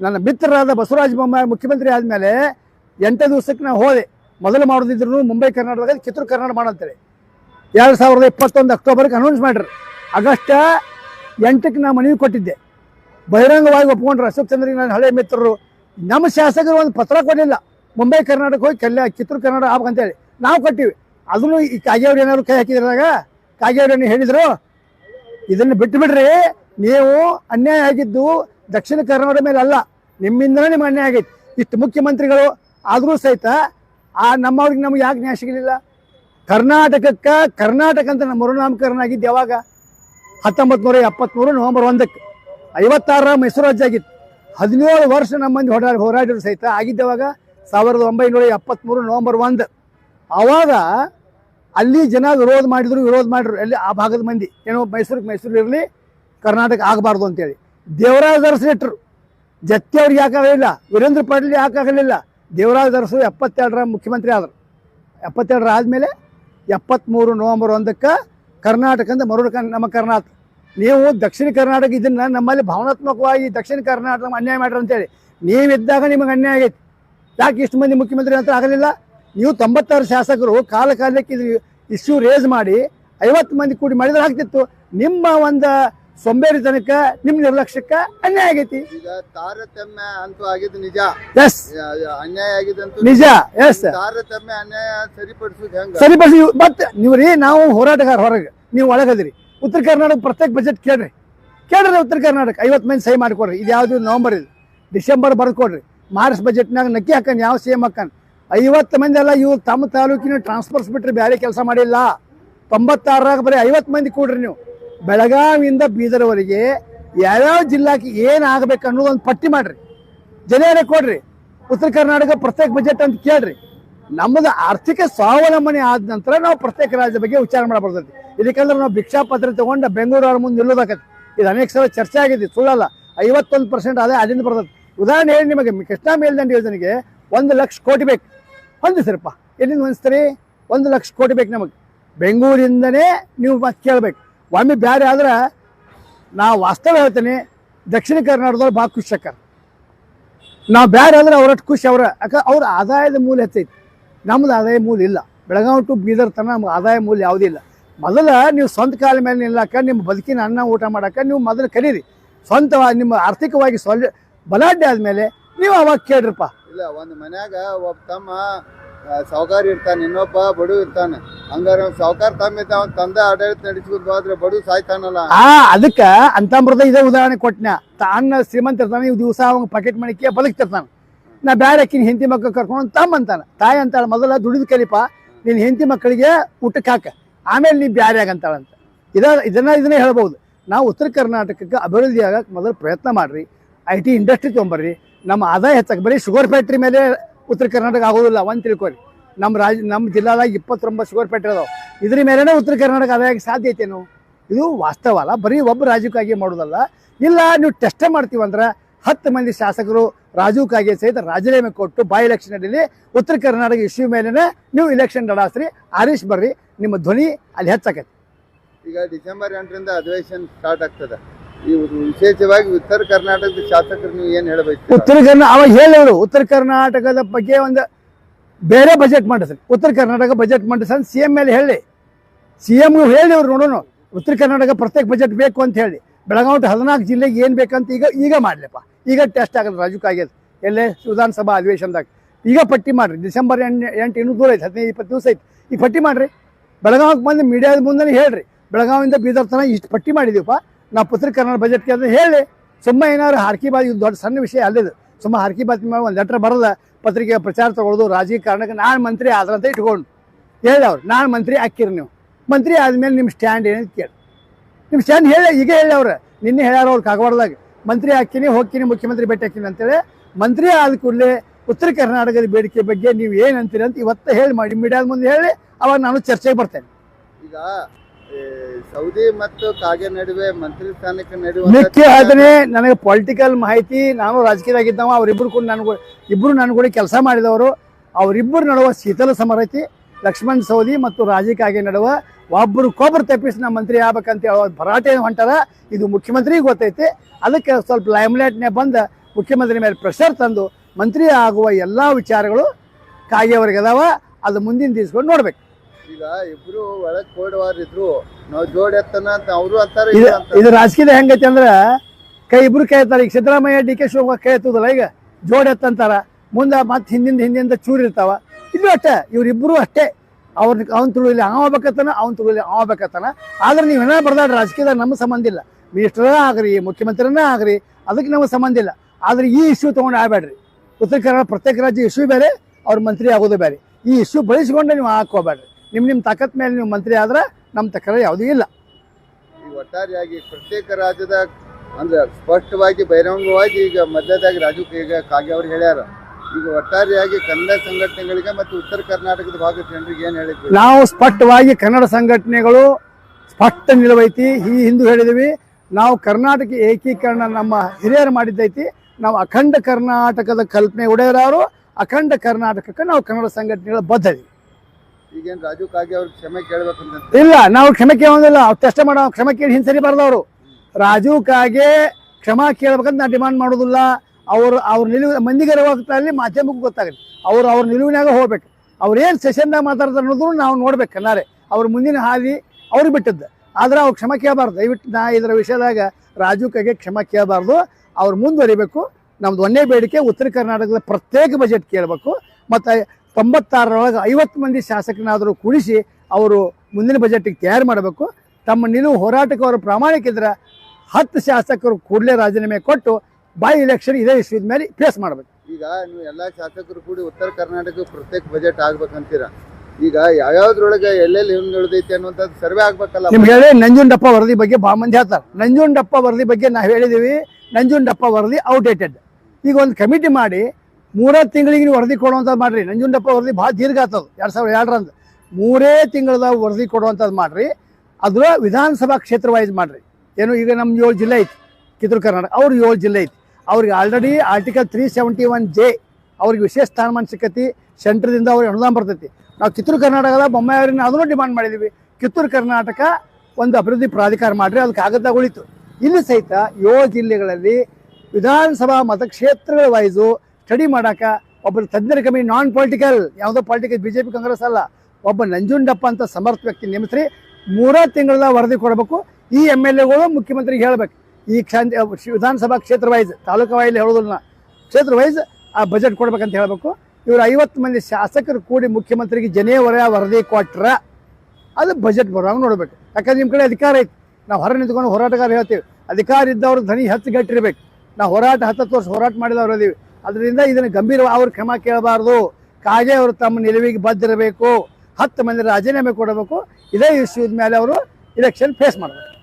ನನ್ನ ಮಿತ್ರರಾದ ಬಸವರಾಜ ಬೊಮ್ಮಾಯಿ ಮುಖ್ಯಮಂತ್ರಿ ಆದಮೇಲೆ ಎಂಟು ದಿವಸಕ್ಕೆ ನಾನು ಹೋದೆ. ಮೊದಲು ಮಾಡೋದಿದ್ರು ಮುಂಬೈ ಕರ್ನಾಟಕದ ಕಿತ್ತೂರು, ಕರ್ನಾಟಕ ಮಾಡಂತೇಳಿ ಎರಡು ಸಾವಿರದ ಇಪ್ಪತ್ತೊಂದು ಅಕ್ಟೋಬರ್ಗೆ ಅನೌನ್ಸ್ ಮಾಡ್ರಿ. ಆಗಸ್ಟ್ ಎಂಟಕ್ಕೆ ನಾನು ಮನವಿ ಕೊಟ್ಟಿದ್ದೆ. ಬಹಿರಂಗವಾಗಿ ಒಪ್ಕೊಂಡ್ರು. ಅಶೋಕ್ ಚಂದ್ರಿಗೆ ನನ್ನ ಹಳೆ ಮಿತ್ರರು. ನಮ್ಮ ಶಾಸಕರು ಒಂದು ಪತ್ರ ಕೊಡಲಿಲ್ಲ. ಮುಂಬೈ, ಕರ್ನಾಟಕ ಹೋಗಿ ಕಲ್ಯಾ, ಕಿತ್ತೂರು, ಕರ್ನಾಟಕ ಆಗ್ಬೇಕಂತೇಳಿ ನಾವು ಕೊಟ್ಟಿವಿ. ಅದನ್ನು ಈ ಕಾಗೇವ್ರು ಏನಾದ್ರು ಕೈ ಹಾಕಿದ್ರಾಗ ಕಾಗೇವ್ರನ್ನು ಹೇಳಿದ್ರು. ಇದನ್ನು ಬಿಟ್ಟು ಬಿಡ್ರಿ ನೀವು ಅನ್ಯಾಯ ಆಗಿದ್ದು ದಕ್ಷಿಣ ಕರ್ನಾಟಕ ಮೇಲೆ ಅಲ್ಲ. ನಿಮ್ಮಿಂದಲೇ ನಿಮ್ಮ ಅನ್ಯಾಯ ಆಗೈತಿ. ಇಷ್ಟು ಮುಖ್ಯಮಂತ್ರಿಗಳು ಆದರೂ ಸಹಿತ ಆ ನಮ್ಮವ್ರಿಗೆ ನಮ್ಗೆ ಯಾಕೆ ನ್ಯಾಯ ಸಿಗಲಿಲ್ಲ? ಕರ್ನಾಟಕಕ್ಕೆ ಕರ್ನಾಟಕ ಅಂತ ನಮ್ಮ ಮರುನಾಮಕರಣ ಆಗಿದ್ದು ಯಾವಾಗ? ಹತ್ತೊಂಬತ್ತು ನೂರ ಎಪ್ಪತ್ತ್ಮೂರು ನವೆಂಬರ್ ಒಂದಕ್ಕೆ. ಐವತ್ತಾರರ ಮೈಸೂರು ರಾಜ್ಯ ಆಗಿತ್ತು. ಹದಿನೇಳು ವರ್ಷ ನಮ್ಮ ಮಂದಿ ಹೋರಾಡ, ಹೋರಾಡಿದ್ರು ಸಹಿತ ಆಗಿದ್ದವಾಗ ಸಾವಿರದ ಒಂಬೈನೂರ ಎಪ್ಪತ್ತ್ಮೂರು ನವೆಂಬರ್ ಒಂದು. ಆವಾಗ ಅಲ್ಲಿ ಜನ ವಿರೋಧ ಮಾಡಿದ್ರು ವಿರೋಧ ಮಾಡಿದ್ರು. ಎಲ್ಲಿ? ಆ ಭಾಗದ ಮಂದಿ. ಏನೋ ಮೈಸೂರಿಗೆ, ಮೈಸೂರು ಇರಲಿ, ಕರ್ನಾಟಕ ಆಗಬಾರ್ದು ಅಂತೇಳಿ. ದೇವರಾಜ ಅರಸರು ಇಟ್ಟರು ಜತ್ತಿ ಅವ್ರಿಗೆ ಯಾಕಾಗಲಿಲ್ಲ. ವೀರೇಂದ್ರ ಪಾಟೀಲ್ ಯಾಕಾಗಲಿಲ್ಲ. ದೇವರಾಜ ದರ್ಸು ಎಪ್ಪತ್ತೆರಡರ ಮುಖ್ಯಮಂತ್ರಿ ಆದರು. ಎಪ್ಪತ್ತೆರಡರ ಆದಮೇಲೆ ಎಪ್ಪತ್ತ್ಮೂರು ನವಂಬರ್ ಒಂದಕ್ಕೆ ಕರ್ನಾಟಕ ಅಂತ ಮರು ನಮ್ಮ ಕರ್ನಾಟಕ. ನೀವು ದಕ್ಷಿಣ ಕರ್ನಾಟಕ ಇದನ್ನು ನಮ್ಮಲ್ಲಿ ಭಾವನಾತ್ಮಕವಾಗಿ ದಕ್ಷಿಣ ಕರ್ನಾಟಕ ಅನ್ಯಾಯ ಮಾಡ್ರಿ ಅಂತೇಳಿ. ನೀವಿದ್ದಾಗ ನಿಮಗೆ ಅನ್ಯಾಯ ಆಗೈತಿ. ಯಾಕೆ ಇಷ್ಟು ಮಂದಿ ಮುಖ್ಯಮಂತ್ರಿ ಅಂತ ಆಗಲಿಲ್ಲ? ನೀವು ತೊಂಬತ್ತಾರು ಶಾಸಕರು ಕಾಲ ಕಾಲಕ್ಕೆ ಇಶ್ಯೂ ರೇಸ್ ಮಾಡಿ ಐವತ್ತು ಮಂದಿ ಕೂಡಿ ಮಾಡಿದ್ರೆ ಆಗ್ತಿತ್ತು. ನಿಮ್ಮ ಒಂದು ಸೊಂಬೇರಿತನಕ್ಕೆ ನಿಮ್ ನಿರ್ಲಕ್ಷ್ಯಕ್ಕೆ ಅನ್ಯಾಯ ಆಗೈತಿ. ಈಗ ತಾರತಮ್ಯ ಅಂತೂ ನಿಜ. ಎಸ್ ಅನ್ಯಾಯ ಆಗಿದೆ ಅಂತೂ ನಿಜ. ಎಸ್ ತಾರತಮ್ಯ ಅನ್ಯಾಯ ಸರಿಪಡಿಸೋದು ಹೆಂಗ? ಸರಿಪಡಿಸಿ ಮತ್ ನೀವು ರೀ ನಾವು ಹೋರಾಟಗಾರ ಹೊರಗೆ. ನೀವು ಒಳಗದಿರಿ. ಉತ್ತರ ಕರ್ನಾಟಕ ಪ್ರತ್ಯೇಕ ಬಜೆಟ್ ಕೇಳ್ರಿ. ಕೇಳ್ರಿ ಉತ್ತರ ಕರ್ನಾಟಕ. ಐವತ್ತು ಮಂದಿ ಸಹಿ ಮಾಡಿಕೊಡ್ರಿ. ಇದು ಯಾವುದು? ನವಂಬರ್ ಇದು. ಡಿಸೆಂಬರ್ ಬರ್ಕೊಡ್ರಿ. ಮಾರ್ಚ್ ಬಜೆಟ್ನಾಗ ನಕ್ಕಿ ಹಾಕನ್ ಯಾವ ಸಿ ಎಂ ಹಾಕನ್. ಐವತ್ತು ಮಂದಿ ಎಲ್ಲ ಇವ್ರು ತಮ್ಮ ತಾಲೂಕಿನ ಟ್ರಾನ್ಸ್ಫರ್ಸ್ ಬಿಟ್ರೆ ಬೇರೆ ಕೆಲಸ ಮಾಡಿಲ್ಲ. ತೊಂಬತ್ತಾರಾಗ ಬರೀ ಐವತ್ತು ಮಂದಿ ಕೊಡ್ರಿ ನೀವು. ಬೆಳಗಾವಿಯಿಂದ ಬೀದರ್ವರೆಗೆ ಯಾವ್ಯಾವ ಜಿಲ್ಲಾಕ್ಕೆ ಏನು ಆಗ್ಬೇಕು ಅನ್ನೋದು ಒಂದು ಪಟ್ಟಿ ಮಾಡ್ರಿ. ಜನರೇ ಕೊಡ್ರಿ. ಉತ್ತರ ಕರ್ನಾಟಕ ಪ್ರತ್ಯೇಕ ಬಜೆಟ್ ಅಂತ ಕೇಳ್ರಿ. ನಮ್ಮದು ಆರ್ಥಿಕ ಸ್ವಾವಲಂಬನೆ ಆದ ನಂತರ ನಾವು ಪ್ರತ್ಯೇಕ ರಾಜ್ಯ ಬಗ್ಗೆ ವಿಚಾರ ಮಾಡಬಾರ್ದೈತಿ ಇದಕ್ಕಂದ್ರೆ ನಾವು ಭಿಕ್ಷಾ ಪತ್ರ ತಗೊಂಡು ಬೆಂಗಳೂರು ಅವ್ರ ಮುಂದೆ ನಿಲ್ಲೋದಾಕತಿ. ಇದು ಅನೇಕ ಸಲ ಚರ್ಚೆ ಆಗಿದೆ. ಸುಳ್ಳಲ್ಲ. ಐವತ್ತೊಂದು ಪರ್ಸೆಂಟ್ ಅದೇ ಅಲ್ಲಿಂದ ಬರ್ತದೆ. ಉದಾಹರಣೆ ಹೇಳಿ ನಿಮಗೆ ಕೃಷ್ಣಾ ಮೇಲ್ದಂಡ ಯೋಜನೆಗೆ ಒಂದು ಲಕ್ಷ ಕೋಟಿ ಬೇಕು. ಹೊಂದಿಸಿರಪ್ಪ. ಎಲ್ಲಿಂದ ಹೊಂದಿಸ್ತೀರಿ? ಒಂದು ಲಕ್ಷ ಕೋಟಿ ಬೇಕು ನಮಗೆ. ಬೆಂಗಳೂರಿಂದನೇ ನೀವು ಮತ್ತೆ ಕೇಳಬೇಕು. ಒಮ್ಮೆ ಬೇರೆ ಆದ್ರೆ ನಾ ವಾಸ್ತವ ಹೇಳ್ತೀನಿ, ದಕ್ಷಿಣ ಕರ್ನಾಟಕದವ್ರು ಭಾಳ ಖುಷಿ ಆಕಾರ ನಾವು ಬೇರೆ ಆದ್ರೆ ಅವ್ರಷ್ಟು ಖುಷಿ ಅವ್ರ, ಯಾಕೆ ಅವ್ರ ಆದಾಯದ ಮೂಲ ಹೆಚ್ಚೈತಿ ನಮ್ದು ಆದಾಯ ಮೂಲ ಇಲ್ಲ. ಬೆಳಗಾವಿ ಟು ಬೀದರ್ ತನಕ ನಮ್ಗೆ ಆದಾಯ ಮೂಲ ಯಾವುದೂ ಇಲ್ಲ. ಮೊದಲ ನೀವು ಸ್ವಂತ ಕಾಲ ಮೇಲೆ ನಿಲ್ಲಕ್ಕ, ನಿಮ್ಮ ಬದುಕಿನ ಅನ್ನ ಊಟ ಮಾಡಕ್ಕೆ ನೀವು ಮೊದಲು ಕಲೀರಿ ಸ್ವಂತವಾಗಿ ನಿಮ್ಮ ಆರ್ಥಿಕವಾಗಿ ಸೊಲ್ ಬಲಾಢ್ಯ ಆದಮೇಲೆ ನೀವು ಅವಾಗ ಕೇಳ್ರಪ್ಪ. ಇಲ್ಲ, ಒಂದು ಮನ್ಯಾಗ ಒಬ್ಬ ತಮ್ಮ ಸಾವುಕಾರ ಇರ್ತಾನೆ, ಇನ್ನೊಬ್ಬ ಬಡು ಇರ್ತಾನೆ. ಹಂಗಾರೆ ಸಾವುಕಾರ ತಮ್ಮಿದ್ದ ಅವನ್ ತಂದೆ ಆಡಳಿತ ನಡೆಸ್ಕೊಂಡು ಹೋದ್ರೆ ಬಡು ಸಾಯ್ತಾನಲ್ಲ. ಆ, ಅದಕ್ಕೆ ಅಂತಂಬ್ರದ ಇದೇ ಉದಾಹರಣೆ ಕೊಟ್ಟನ ತಾನ ಶ್ರೀಮಂತ ಇರ್ತಾನೆ ಇವ್ ದಿವಸ ಅವಂಗ ಪಾಕೆಟ್ ಮಣಿಕೆ ಬದುಕ್ತಿರ್ತಾನೆ. ನಾ ಬ್ಯಾರೆ ಅಕ್ಕಿನ ಹೆಂಡತಿ ಮಕ್ಕಳು ಕರ್ಕೊಂಡು ತಮ್ಮ ಅಂತಾನೆ. ತಾಯಿ ಅಂತಾಳೆ, ಮೊದಲ ದುಡಿದು ಕಲಿಪ ನಿನ್ನ ಹೆಂಡತಿ ಮಕ್ಕಳಿಗೆ ಊಟಕ್ಕೆ ಹಾಕ. ಆಮೇಲೆ ನೀ ಬ್ಯಾರೆ ಆಗಂತಾಳಂತ. ಇದ ಇದನ್ನ ಇದನ್ನೇ ಹೇಳ್ಬೋದು ನಾವು ಉತ್ತರ ಕರ್ನಾಟಕಕ್ಕೆ ಅಭಿವೃದ್ಧಿ ಆಗಕ್ಕೆ ಮೊದಲು ಪ್ರಯತ್ನ ಮಾಡ್ರಿ. ಐ ಟಿ ಇಂಡಸ್ಟ್ರಿ ತೊಗೊಂಬರ್ರಿ. ನಮ್ಮ ಆದಾಯ ಹೆಚ್ಚಕ್ಕೆ ಬರೀ ಶುಗರ್ ಫ್ಯಾಕ್ಟ್ರಿ ಮೇಲೆ ಉತ್ತರ ಕರ್ನಾಟಕ ಆಗೋದಿಲ್ಲ, ಒಂದು ತಿಳ್ಕೊರಿ ನಮ್ಮ ರಾಜ್ ನಮ್ಮ ಜಿಲ್ಲಾದಾಗ ಇಪ್ಪತ್ತೊಂಬತ್ತು ಶುಗರ್ ಫ್ಯಾಕ್ಟ್ರಿ ಅದಾವೆ ಇದ್ರ ಮೇಲೆನೇ ಉತ್ತರ ಕರ್ನಾಟಕ ಆದಾಯ ಸಾಧ್ಯ ಐತೇನು ಇದು ವಾಸ್ತವ ಅಲ್ಲ, ಬರೀ ಒಬ್ಬ ರಾಜಕೀಯ ಮಾಡೋದಲ್ಲ. ಇಲ್ಲ, ನೀವು ಟೆಸ್ಟೇ ಮಾಡ್ತೀವಂದ್ರೆ ಹತ್ತು ಮಂದಿ ಶಾಸಕರು ರಾಜಕೀಯ ಸಹಿತ ರಾಜೀನಾಮೆ ಕೊಟ್ಟು ಬೈ ಎಲೆಕ್ಷನ್ ನಡೀಲಿ, ಉತ್ತರ ಕರ್ನಾಟಕ ಇಶ್ಯೂ ಮೇಲೆನೆ ನೀವು ಇಲೆಕ್ಷನ್ ನಡಾಸ್ರಿ. ಆರೀಶ್ ಬರ್ರಿ, ನಿಮ್ಮ ಧ್ವನಿ ಅಲ್ಲಿ ಹೆಚ್ಚಾಕೈತಿ. ಈಗ ಡಿಸೆಂಬರ್ ಎಂಟರಿಂದ ಅಧಿವೇಶನ್ ಸ್ಟಾರ್ಟ್ ಆಗ್ತದೆ. ಈ ವಿಶೇಷವಾಗಿ ಉತ್ತರ ಕರ್ನಾಟಕದ ಶಾಸಕರು ನೀವು ಏನ್ ಹೇಳಬೇಕು? ಉತ್ತರ ಕರ್ನಾ ಅವಾಗ ಹೇಳಿದ್ರು ಉತ್ತರ ಕರ್ನಾಟಕದ ಬಗ್ಗೆ ಒಂದು ಬೇರೆ ಬಜೆಟ್ ಮಾಡಿಸ್ರಿ. ಉತ್ತರ ಕರ್ನಾಟಕ ಬಜೆಟ್ ಮಾಡಿಸ್ ಸಿ ಎಂ ಮೇಲೆ ಹೇಳಿ. ಸಿ ಎಂ ಹೇಳಿ ಅವ್ರು ನೋಡೋಣ ಉತ್ತರ ಕರ್ನಾಟಕ ಪ್ರತ್ಯೇಕ ಬಜೆಟ್ ಬೇಕು ಅಂತ ಹೇಳಿ. ಬೆಳಗಾವಿ ಹದಿನಾಲ್ಕು ಜಿಲ್ಲೆಗೆ ಏನು ಬೇಕಂತ ಈಗ ಈಗ ಮಾಡ್ಲಪ್ಪ. ಈಗ ಟೆಸ್ಟ್ ಆಗೋದು ರಾಜುಕ್ ಆಗ್ಯದ ಎಲ್ಲೇ ವಿಧಾನಸಭಾ ಅಧಿವೇಶನದಾಗ. ಈಗ ಪಟ್ಟಿ ಮಾಡ್ರಿ. ಡಿಸೆಂಬರ್ ಎಂಟು ಎಂಟು ಇನ್ನೂ ದೂರ ಐತೆ, ಹದಿನೈದು, ಇಪ್ಪತ್ತು ದಿವಸ ಐತೆ. ಈಗ ಪಟ್ಟಿ ಮಾಡ್ರಿ. ಬೆಳಗಾವಿಗೆ ಬಂದು ಮೀಡಿಯಾದ ಮುಂದೆ ಹೇಳ್ರಿ. ಬೆಳಗಾವಿಯಿಂದ ಬೀದರ್ ತನಕ ಇಷ್ಟು ಪಟ್ಟಿ ಮಾಡಿದೀವಪ್ಪ. ನಾವು ಪುತ್ರ ಬಜೆಟ್ ಕೇಳಿದ್ರೆ ಹೇಳಿ, ಸುಮ್ಮ ಏನಾದ್ರು ಹಾರ್ಕಿ ಬಾತ್ ಇದು ದೊಡ್ಡ ಸಣ್ಣ ವಿಷಯ ಅಲ್ಲದು ಸುಮ್ಮ ಹಾರ್ಕಿ ಬಾತ್ ಮೇಲೆ ಒಂದು ಲೆಟ್ರ್ ಬರೋದ ಪತ್ರಿಕೆ ಪ್ರಚಾರ ತಗೊಳ್ಳೋದು ರಾಜಕೀಯ ಕಾರಣಕ್ಕೆ ನಾನು ಮಂತ್ರಿ ಆದ್ರಂತ ಇಟ್ಕೊಂಡು. ಹೇಳಿ ಅವ್ರು, ನಾನು ಮಂತ್ರಿ ಹಾಕಿರಿ ನೀವು. ಮಂತ್ರಿ ಆದಮೇಲೆ ನಿಮ್ಮ ಸ್ಟ್ಯಾಂಡ್ ಏನಂತ ಕೇಳಿ. ನಿಮ್ಮ ಸ್ಟ್ಯಾಂಡ್ ಹೇಳಿ, ಈಗ ಹೇಳಿ ಅವ್ರು. ನಿನ್ನೆ ಹೇಳ್ಯಾರ ಅವ್ರು ಕಾಗವಾಡದಾಗ. ಮಂತ್ರಿ ಹಾಕಿನಿ ಹೋಗ್ತೀನಿ, ಮುಖ್ಯಮಂತ್ರಿ ಭೇಟಿ ಹಾಕಿನಿ ಅಂತೇಳಿ ಮಂತ್ರಿ ಆದ ಕೂಡಲೇ ಉತ್ತರ ಕರ್ನಾಟಕದ ಬೇಡಿಕೆ ಬಗ್ಗೆ ನೀವು ಏನು ಅಂತೀರಿ ಅಂತ ಇವತ್ತು ಹೇಳಿ ಮಾಡಿ, ಮೀಡಿಯಾದ ಮುಂದೆ ಹೇಳಿ, ಅವಾಗ ನಾನು ಚರ್ಚೆಗೆ ಬರ್ತೇನೆ. ಈಗ ಸೌದಿ ಮತ್ತು ಕಾಗೆ ನಡುವೆ ಮಂತ್ರಿ ಸ್ಥಾನಕ್ಕೆ ನಡುವೆ ಅದನ್ನೇ ನನಗೆ ಪೊಲಿಟಿಕಲ್ ಮಾಹಿತಿ ನಾನು ರಾಜಕೀಯದಾಗಿದ್ದವ ಅವರಿಬ್ಬರು ಕೂಡ ನನಗೂ ಇಬ್ಬರು ನನ್ನ ಕೂಡ ಕೆಲಸ ಮಾಡಿದವರು. ಅವರಿಬ್ಬರು ನಡುವ ಶೀತಲ ಸಮರ ಐತಿ. ಲಕ್ಷ್ಮಣ್ ಸೌದಿ ಮತ್ತು ರಾಜೀವ್ ಕಾಗೆ ನಡುವ ಒಬ್ಬರು ಕೊಬ್ಬರು ತಪ್ಪಿಸಿ ನಮ್ಮ ಮಂತ್ರಿ ಆಗ್ಬೇಕಂತ ಹೇಳೋ ಭರಾಟೆ ಹೊಂಟಾರ ಇದು ಮುಖ್ಯಮಂತ್ರಿಗೆ ಗೊತ್ತೈತಿ. ಅದಕ್ಕೆ ಸ್ವಲ್ಪ ಲೈಮ್ಲೈಟ್ನೇ ಬಂದು ಮುಖ್ಯಮಂತ್ರಿ ಮೇಲೆ ಪ್ರೆಷರ್ ತಂದು ಮಂತ್ರಿ ಆಗುವ ಎಲ್ಲ ವಿಚಾರಗಳು ಕಾಗೆ ಅವ್ರಿಗೆ ಅದಾವ. ಅದು ಮುಂದಿನ ದಿವ್ಸಗಳು ನೋಡ್ಬೇಕು. ಈಗ ಇಬ್ರು ಒಳಗ್ ಕೋಡ್ವಾರ್ ಇದ್ರು. ನಾವ್ ಜೋಡಿ ಎತ್ತನ ಅಂತ ಅವರು ಅಂತಾರೆ ಇದು ರಾಜಕೀಯ ಅಂತಾರೆ. ಇದು ರಾಜಕೀಯದ ಹೆಂಗೈತಿ ಅಂದ್ರ ಕೈ ಇಬ್ರು ಕೈ ಎತ್ತಾರೆ. ಈಗ ಸಿದ್ದರಾಮಯ್ಯ ಡಿ ಕೆ ಶಿವಕುಮಾರ್ ಕೈ ಎತ್ತುದಲ್ಲ. ಈಗ ಜೋಡ್ ಎತ್ತಂತಾರ ಮುಂದೆ ಮತ್ತೆ ಹಿಂದಿಂದ ಹಿಂದಿಂದ ಚೂರು ಇರ್ತಾವ. ಇದು ಅಷ್ಟೇ ಇವ್ರಿಬ್ರು ಅಷ್ಟೇ. ಅವ್ರ ಅವ್ನ ತುಳುವಲ್ಲಿ ಅವ ಬೇಕತ್ತಾನ ಅವ್ನ ತುಳುವಲ್ಲಿ ಅವ ಬೇಕತ್ತಾನ. ಆದ್ರೆ ನೀವು ಏನಾರ ಬರ್ದಾಡ್ರಿ ರಾಜಕೀಯದಾಗ ನಮ್ಮ ಸಂಬಂಧ ಇಲ್ಲ. ಮಿನಿಸ್ಟರ ಆಗ್ರಿ ಮುಖ್ಯಮಂತ್ರಿನ ಆಗ್ರಿ ಅದಕ್ಕೆ ನಮಗೆ ಸಂಬಂಧ ಇಲ್ಲ. ಆದ್ರೆ ಈ ಇಶ್ಯೂ ತೊಗೊಂಡು ಆಗ್ಬೇಡ್ರಿ ಉತ್ತರ ಕನ್ನಡ ಪ್ರತ್ಯೇಕ ರಾಜ್ಯ ಇಶ್ಯೂ ಬೇರೆ ಅವ್ರ ಮಂತ್ರಿ ಆಗೋದು ಬೇರೆ. ಈ ಇಶ್ಯೂ ಬಳಸಿಕೊಂಡು ನೀವು ಹಾಕೋಬೇಡ್ರಿ ನಿಮ್ಮ ನಿಮ್ಮ ತಾಕತ್ ಮೇಲೆ ನೀವು ಮಂತ್ರಿ ಆದ್ರೆ ನಮ್ಮ ತಕರ ಯಾವುದೂ ಇಲ್ಲ. ಈ ಒಟ್ಟಾರೆಯಾಗಿ ಪ್ರತ್ಯೇಕ ರಾಜ್ಯದ ಅಂದ್ರೆ ಸ್ಪಷ್ಟವಾಗಿ ಬಹಿರಂಗವಾಗಿ ಈಗ ಮಧ್ಯದಾಗ ರಾಜು ಈಗ ಕಾಗೆ ಅವ್ರು ಹೇಳ್ಯಾರ. ಈಗ ಒಟ್ಟಾರೆಯಾಗಿ ಕನ್ನಡ ಸಂಘಟನೆಗಳಿಗೆ ಮತ್ತು ಉತ್ತರ ಕರ್ನಾಟಕದ ಭಾಗದ ಜನರಿಗೆ ಏನು ಹೇಳಿದ್ವಿ? ನಾವು ಸ್ಪಷ್ಟವಾಗಿ ಕನ್ನಡ ಸಂಘಟನೆಗಳು ಸ್ಪಷ್ಟ ನಿಲುವೈತಿ. ಈ ಹಿಂದೂ ಹೇಳಿದ್ವಿ ನಾವು ಕರ್ನಾಟಕ ಏಕೀಕರಣ ನಮ್ಮ ಹಿರಿಯರು ಮಾಡಿದ್ದೈತಿ. ನಾವು ಅಖಂಡ ಕರ್ನಾಟಕದ ಕಲ್ಪನೆ ಉಡೆಯರವರು ಅಖಂಡ ಕರ್ನಾಟಕಕ್ಕೆ ನಾವು ಕನ್ನಡ ಸಂಘಟನೆಗಳ ಬದ್ಧ ಇದೀವಿ. ಈಗೇನ್ ರಾಜು ಕಾಗೆ ಅವ್ರಿಗೆ ಕ್ಷಮೆ ಕೇಳ್ಬೇಕಂತ ಇಲ್ಲ, ನಾವು ಕ್ಷಮೆ ಕೇಳೋದಿಲ್ಲ ಅವ್ರು ಟೆಸ್ಟ್ ಮಾಡೋ ಕ್ಷಮೆ ಕೇಳಿ ಹಿಂಸರಿ ಬರ್ದವರು ರಾಜು ಕಾಗೆ ಕ್ಷಮಾ ಕೇಳ್ಬೇಕಂತ ನಾ ಡಿಮಾಂಡ್ ಮಾಡೋದಿಲ್ಲ. ಅವರು, ಅವ್ರ ನಿಲುವು, ಮಂದಿಗೆ ಅಲ್ಲಿ ಮಾಧ್ಯಮಕ್ಕೂ ಗೊತ್ತಾಗಲಿ. ಅವ್ರು, ಅವ್ರ ನಿಲುವಿನಾಗ ಹೋಗ್ಬೇಕು. ಅವ್ರು ಏನು ಸೆಷನ್ದಾಗ ಮಾತಾಡ್ತಾರೆ ಅನ್ನೋದು ನಾವು ನೋಡ್ಬೇಕು ಕಣ್ಣಾರೆ. ಅವ್ರ ಮುಂದಿನ ಹಾದಿ ಅವ್ರಿಗೆ ಬಿಟ್ಟದ್ದು. ಆದ್ರೆ ಅವ್ರು ಕ್ಷಮೆ ಕೇಳಬಾರ್ದು. ದಯವಿಟ್ಟು ನಾ ಇದರ ವಿಷಯದಾಗ ರಾಜು ಕಾಗೆ ಕ್ಷಮೆ ಕೇಳಬಾರ್ದು. ಅವ್ರು ಮುಂದುವರಿಬೇಕು. ನಮ್ದು ಒಂದೇ ಬೇಡಿಕೆ, ಉತ್ತರ ಕರ್ನಾಟಕದ ಪ್ರತ್ಯೇಕ ಬಜೆಟ್ ಕೇಳಬೇಕು. ಮತ್ತು ತೊಂಬತ್ತಾರರೊಳಗೆ ಐವತ್ತು ಮಂದಿ ಶಾಸಕರನ್ನಾದರೂ ಕೂಡಿಸಿ ಅವರು ಮುಂದಿನ ಬಜೆಟ್ಗೆ ತಯಾರು ಮಾಡಬೇಕು. ತಮ್ಮ ನಿಲುವು ಹೋರಾಟಕ್ಕೆ ಅವರು ಪ್ರಾಮಾಣಿಕ ಇದ್ರೆ ಹತ್ತು ಶಾಸಕರು ಕೂಡಲೇ ರಾಜೀನಾಮೆ ಕೊಟ್ಟು ಬೈ ಎಲೆಕ್ಷನ್ ಇದೇ ಇಶ್ಯೂದ ಮೇಲೆ ಫೇಸ್ ಮಾಡಬೇಕು. ಈಗ ನೀವು ಎಲ್ಲಾ ಶಾಸಕರು ಕೂಡಿ ಉತ್ತರ ಕರ್ನಾಟಕ ಪ್ರತ್ಯೇಕ ಬಜೆಟ್ ಆಗ್ಬೇಕಂತೀರ? ಈಗ ಯಾವ್ಯಾವ್ದ್ರೊಳಗೆ ಎಲ್ಲೆಲ್ಲಿ ಹಿಂಗ್ ನಡೆದೈತೆ ಅನ್ನುವಂಥದ್ದು ಸರ್ವೆ ಆಗ್ಬೇಕಲ್ಲ. ನಿಮ್ಗೆ ಹೇಳಿ ನಂಜುಂಡಪ್ಪ ವರದಿ ಬಗ್ಗೆ ಭಾಳ ಮಂದಿ ಹೇಳ್ತಾರೆ. ನಂಜುಂಡಪ್ಪ ವರದಿ ಬಗ್ಗೆ ನಾವು ಹೇಳಿದೀವಿ. ನಂಜುಂಡಪ್ಪ ವರದಿ ಔಟ್ಡೇಟೆಡ್ ಈಗ ಒಂದು ಕಮಿಟಿ ಮಾಡಿ ಮೂರೇ ತಿಂಗಳಿಗೆ ನೀವು ವರದಿ ಕೊಡುವಂಥದ್ದು ಮಾಡ್ರಿ. ನಂಜುಂಡಪ್ಪ ವರದಿ ಭಾಳ ದೀರ್ಘ ಆಗ್ತದೆ ಎರಡು ಸಾವಿರದ ಎರಡರಂದು ಮೂರೇ ತಿಂಗಳದ ವರದಿ ಕೊಡುವಂಥದ್ದು ಮಾಡ್ರಿ. ಅದ್ರ ವಿಧಾನಸಭಾ ಕ್ಷೇತ್ರ ವೈಸ್ ಮಾಡ್ರಿ. ಏನು ಈಗ ನಮ್ಮ ಏಳು ಜಿಲ್ಲೆ ಐತಿ, ಕಿತ್ತೂರು ಕರ್ನಾಟಕ ಅವ್ರಿಗೆ ಏಳು ಜಿಲ್ಲೆ ಐತಿ. ಅವ್ರಿಗೆ already article three seventy one J ಅವ್ರಿಗೆ ವಿಶೇಷ ಸ್ಥಾನಮಾನ ಸಿಕ್ಕತಿ, ಸೆಂಟ್ರದಿಂದ ಅವ್ರಿಗೆ ಅನುದಾನ ಬರ್ತೈತಿ. ನಾವು ಕಿತ್ತೂರು ಕರ್ನಾಟಕದ ಬೊಮ್ಮಾಯಿ ಅವ್ರನ್ನ ಅದನ್ನು ಡಿಮಾಂಡ್ ಮಾಡಿದ್ದೀವಿ ಕಿತ್ತೂರು ಕರ್ನಾಟಕ ಒಂದು ಅಭಿವೃದ್ಧಿ ಪ್ರಾಧಿಕಾರ ಮಾಡ್ರಿ ಅದು ಕಾಗದಾಗ ಉಳಿತು. ಇಲ್ಲಿ ಸಹಿತ ಏಳು ಜಿಲ್ಲೆಗಳಲ್ಲಿ ವಿಧಾನಸಭಾ ಮತಕ್ಷೇತ್ರಗಳ ವೈಸು ಸ್ಟಡಿ ಮಾಡಾಕ ಒಬ್ಬರು ತಜ್ಞರ ಕಮಿ ನಾನ್ ಪೊಲಿಟಿಕಲ್ ಯಾವುದೋ political B J P Congress ಅಲ್ಲ. ಒಬ್ಬ ನಂಜುಂಡಪ್ಪ ಅಂತ ಸಮರ್ಥ ವ್ಯಕ್ತಿ ನೇಮಿಸ್ರಿ, ಮೂರೇ ತಿಂಗಳ ವರದಿ ಕೊಡಬೇಕು. ಈ ಎಂ ಎಲ್ ಎಗಳು ಮುಖ್ಯಮಂತ್ರಿಗೆ ಹೇಳಬೇಕು. ಈ ವಿಧಾನಸಭಾ ಕ್ಷೇತ್ರ ವೈಸ್ ತಾಲೂಕು ವೈಲಿ ಹೇಳೋದಿಲ್ಲ ಕ್ಷೇತ್ರ ವೈಸ್ ಆ ಬಜೆಟ್ ಕೊಡ್ಬೇಕಂತ ಹೇಳಬೇಕು. ಇವರು ಐವತ್ತು ಮಂದಿ ಶಾಸಕರು ಕೂಡಿ ಮುಖ್ಯಮಂತ್ರಿಗೆ ಜನೇವರ ವರದಿ ಕೊಟ್ರ ಅದು ಬಜೆಟ್ ಬರುವಾಗ ನೋಡ್ಬೇಕು. ಯಾಕಂದ್ರೆ ನಿಮ್ಮ ಕಡೆ ಅಧಿಕಾರ ಐತಿ. ನಾವು ಹೊರ ನಿಂತ್ಕೊಂಡು ಹೋರಾಟಗಾರ ಹೇಳ್ತೀವಿ. ಅಧಿಕಾರ ಇದ್ದವ್ರು ಧ್ವನಿ ಹೆಚ್ಚು ಗಟ್ಟಿರ್ಬೇಕು. ನಾವು ಹೋರಾಟ ಹತ್ತತ್ತು ವರ್ಷ ಹೋರಾಟ ಮಾಡಿದವ್ರು ಅದೀವಿ ಅದರಿಂದ ಇದನ್ನು ಗಂಭೀರ ಅವರು ಕ್ರಮ ಕೇಳಬಾರ್ದು. ಕಾಗೆ ಅವರು ತಮ್ಮ ನಿಲುವಿಗೆ ಬದ್ದಿರಬೇಕು ಹತ್ತು ಮಂದಿ ರಾಜೀನಾಮೆ ಕೊಡಬೇಕು. ಇದೇ ಇಶ್ಯೂದ ಮೇಲೆ ಅವರು ಇಲೆಕ್ಷನ್ ಫೇಸ್ ಮಾಡಬೇಕು.